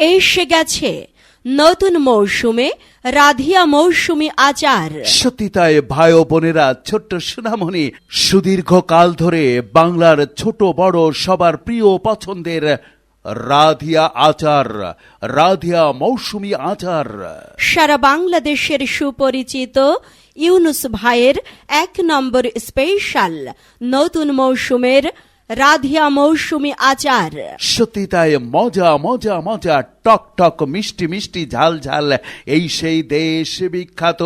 এসে গেছে নতুন মৌসুমে রাধিয়া মৌসুমি আচার। সত্যি তাই ভাই ও বোনেরা ছোট্ট সুনামণি সুদীর্ঘ কাল ধরে বাংলার ছোট বড় সবার প্রিয় পছন্দের রাধিয়া আচার রাধিয়া মৌসুমি আচার। সারা বাংলাদেশের সুপরিচিত ইউনুস ভাইয়ের এক নম্বর স্পেশাল নতুন মৌসুমের রাধিয়া মৌসুমি আচার। সত্যি তাই মজা মজা মজা টক টক মিষ্টি মিষ্টি ঝাল ঝাল। এই সেই দেশ বিখ্যাত।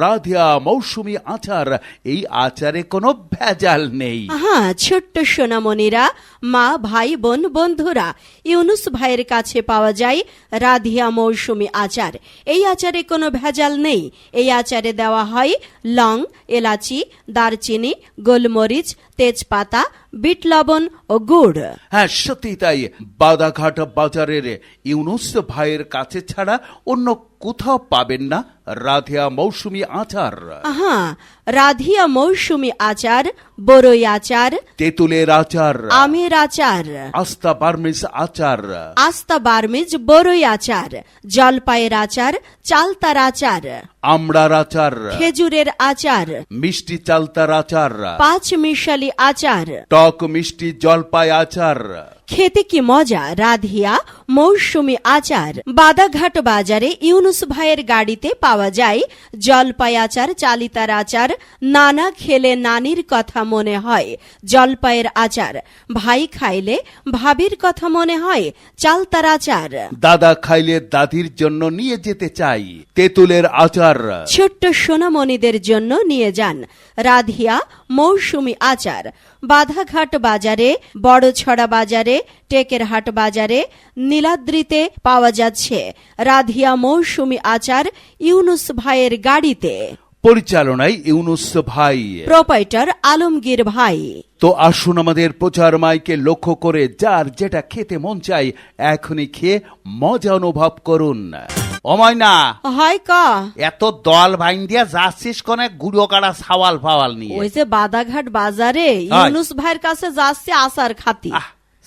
রাধিয়া মৌসুমী আচার। এই আচারে কোনো ভেজাল নেই। হ্যাঁ ছোট্ট সোনামণিরা মা ভাই বোন বন্ধুরা ইউনুস ভাইয়ের কাছে পাওয়া যায় রাধিয়া মৌসুমি আচার। এই আচারে কোনো ভেজাল নেই। এই আচারে দেওয়া হয় লং এলাচি দারচিনি গোলমরিচ তেজপাতা বিট লবণ ও গুড়। হ্যাঁ সত্যি তাই। বাদাঘাট বাজারের ইউনুস ভাইয়ের কাছে ছাড়া অন্য কোথাও পাবেন না। রাধিয়া মৌসুমী আচার। হ্যাঁ রাধিয়া মৌসুমি আচার বড়ই আচার তেঁতুলের আচার। আমের আচার। আস্তা বার্মিস আচার। আস্তা বার্মিজ বড়ই আচার জলপাইয়ের আচার চালতার আচার। আমড়ার আচার। খেজুরের আচার। মিষ্টি চালতার আচার। পাঁচ মিশালি আচার। টক মিষ্টি জলপাই আচার। খেতে কি মজা রাধিয়া মৌসুমি আচার। বাদাঘাট বাজারে ইউনুস ভাইয়ের গাড়িতে পাওয়া যায়। জলপাই আচার চালিতার আচার নানা খেলে নানির কথা মনে হয়। জলপাইয়ের আচার ভাই খাইলে ভাবির কথা মনে হয়। চালতার আচার। দাদা খাইলে দাদির জন্য নিয়ে যেতে চাই। তেঁতুলের আচার। ছোট্ট সোনামণিদের জন্য নিয়ে যান। রাধিয়া মৌসুমি আচার। বাধাঘাট বাজারে বড়ছড়া বাজারে টেকেরহাট বাজারে নীলাদ্রিতে পাওয়া যাচ্ছে। রাধিয়া মৌসুমি আচার ইউনুস ভাইয়ের গাড়িতে। পরিচালনায় ইউনুস ভাই। প্রোপাইটার আলমগীর ভাই। তো আসুন আমাদের প্রচার মাইকে লক্ষ্য করে যার যেটা খেতে মন চাই এখনই খেয়ে মজা অনুভব করুন। অময় না হয় ক। এত দল ভাইন দিয়া যাচ্ছিস কোনে? গুড়ো কাটা সাওয়াল ফাওয়াল নিয়ে। ওই যে বাদাঘাট বাজারে ইউনুস ভাইয়ের কাছে যাচ্ছে আচার খাতি।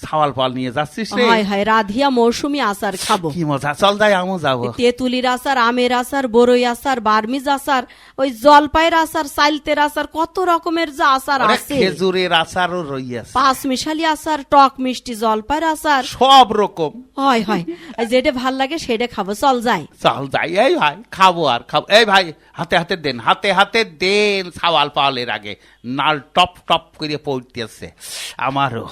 সাওয়াল নিয়ে যাচ্ছিস রে? হয় হয় রাধিয়া মৌসুমি আচার খাব। কি মজা। চল যাই আমও যাব। তেঁতুলির আচার আমের আচার বড়ই আচার বার্মিজ আচার ওই জলপাইয়ের আচার সাইলতের আচার কত রকমের যে আচার আছে। খেজুরের আচারও রইয়াছে পাঁচ মিশালি আচার টক মিষ্টি জলপাইয়ের আচার। সব রকম। হয় হয়। যেটা ভালো লাগে সেটা খাব। চল যাই। চল যাই এই ভাই খাব আর খাব। এই ভাই হাতে হাতে দেন হাতে হাতে দেন সাওয়াল পাওয়ালের আগে। নাল টপ টপ করে পড়তেছে। আমারও।